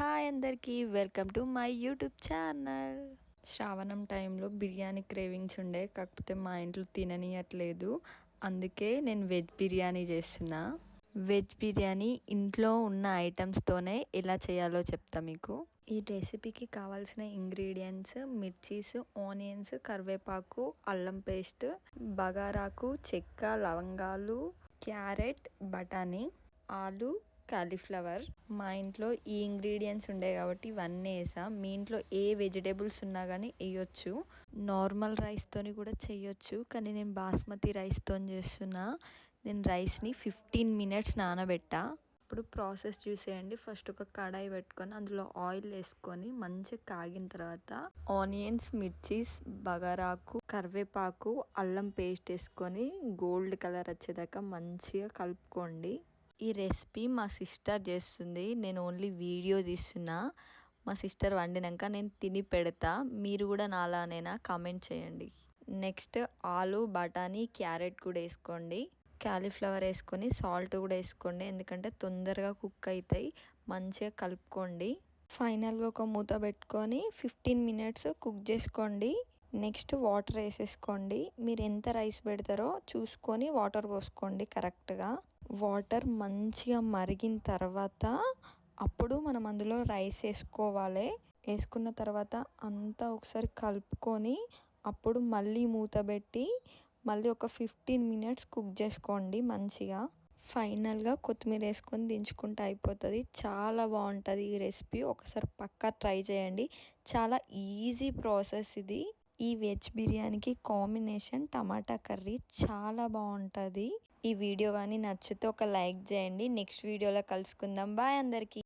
Hi అందరికీ welcome to my YouTube channel. శ్రావణం టైంలో బిర్యానీ క్రేవింగ్స్ ఉండే కాకపోతే మా ఇంట్లో తిననీయట్లేదు. అందుకే నేను వెజ్ బిర్యానీ చేస్తున్నా. వెజ్ బిర్యానీ ఇంట్లో ఉన్న ఐటమ్స్తోనే ఎలా చేయాలో చెప్తా మీకు. ఈ రెసిపీకి కావాల్సిన ఇంగ్రీడియంట్స్ మిర్చీస్ ఆనియన్స్ కరివేపాకు అల్లం పేస్ట్ బగారాకు చెక్క లవంగాలు క్యారెట్ బఠానీ ఆలు కాలీఫ్లవర్. మా ఇంట్లో ఈ ఇంగ్రీడియంట్స్ ఉండే కాబట్టి ఇవన్నీ వేసా. మీ ఇంట్లో ఏ వెజిటేబుల్స్ ఉన్నా కానీ వేయొచ్చు. నార్మల్ రైస్తోని కూడా చేయొచ్చు కానీ నేను బాస్మతి రైస్తో చేస్తున్నా. నేను రైస్ని ఫిఫ్టీన్ మినిట్స్ నానబెట్టా. ఇప్పుడు ప్రాసెస్ చూసేయండి. ఫస్ట్ ఒక కడాయి పెట్టుకొని అందులో ఆయిల్ వేసుకొని మంచిగా కాగిన తర్వాత ఆనియన్స్ మిర్చీస్ బగారాకు కరివేపాకు అల్లం పేస్ట్ వేసుకొని గోల్డ్ కలర్ వచ్చేదాకా మంచిగా కలుపుకోండి. ఈ రెసిపీ మా సిస్టర్ చేస్తుంది. నేను ఓన్లీ వీడియో తీస్తున్నా. మా సిస్టర్ వండినాక నేను తిని పెడతా. మీరు కూడా నాలానేనా కామెంట్ చేయండి. నెక్స్ట్ ఆలు బఠానీ క్యారెట్ కూడా వేసుకోండి. క్యాలీఫ్లవర్ వేసుకొని సాల్ట్ కూడా వేసుకోండి. ఎందుకంటే తొందరగా కుక్ అవుతాయి మంచిగా కలుపుకోండి. ఫైనల్గా ఒక మూత పెట్టుకొని ఫిఫ్టీన్ మినిట్స్ కుక్ చేసుకోండి. నెక్స్ట్ వాటర్ వేసేసుకోండి. మీరు ఎంత రైస్ పెడతారో చూసుకొని వాటర్ పోసుకోండి కరెక్ట్గా. వాటర్ మంచిగా మరిగిన తర్వాత అప్పుడు మనం అందులో రైస్ వేసుకోవాలి. వేసుకున్న తర్వాత అంతా ఒకసారి కలుపుకొని అప్పుడు మళ్ళీ మూత పెట్టి మళ్ళీ ఒక ఫిఫ్టీన్ మినిట్స్ కుక్ చేసుకోండి మంచిగా. ఫైనల్గా కొత్తిమీర వేసుకొని దించుకుంటే అయిపోతుంది. చాలా బాగుంటుంది ఈ రెసిపీ. ఒకసారి పక్కా ట్రై చేయండి. చాలా ఈజీ ప్రాసెస్ ఇది. ఈ వెజ్ బిర్యానీకి కాంబినేషన్ టమాటా కర్రీ చాలా బాగుంటుంది. ఈ వీడియో కానీ నచ్చితే ఒక లైక్ చేయండి. నెక్స్ట్ వీడియోలో కలుసుకుందాం. బాయ్ అందరికీ.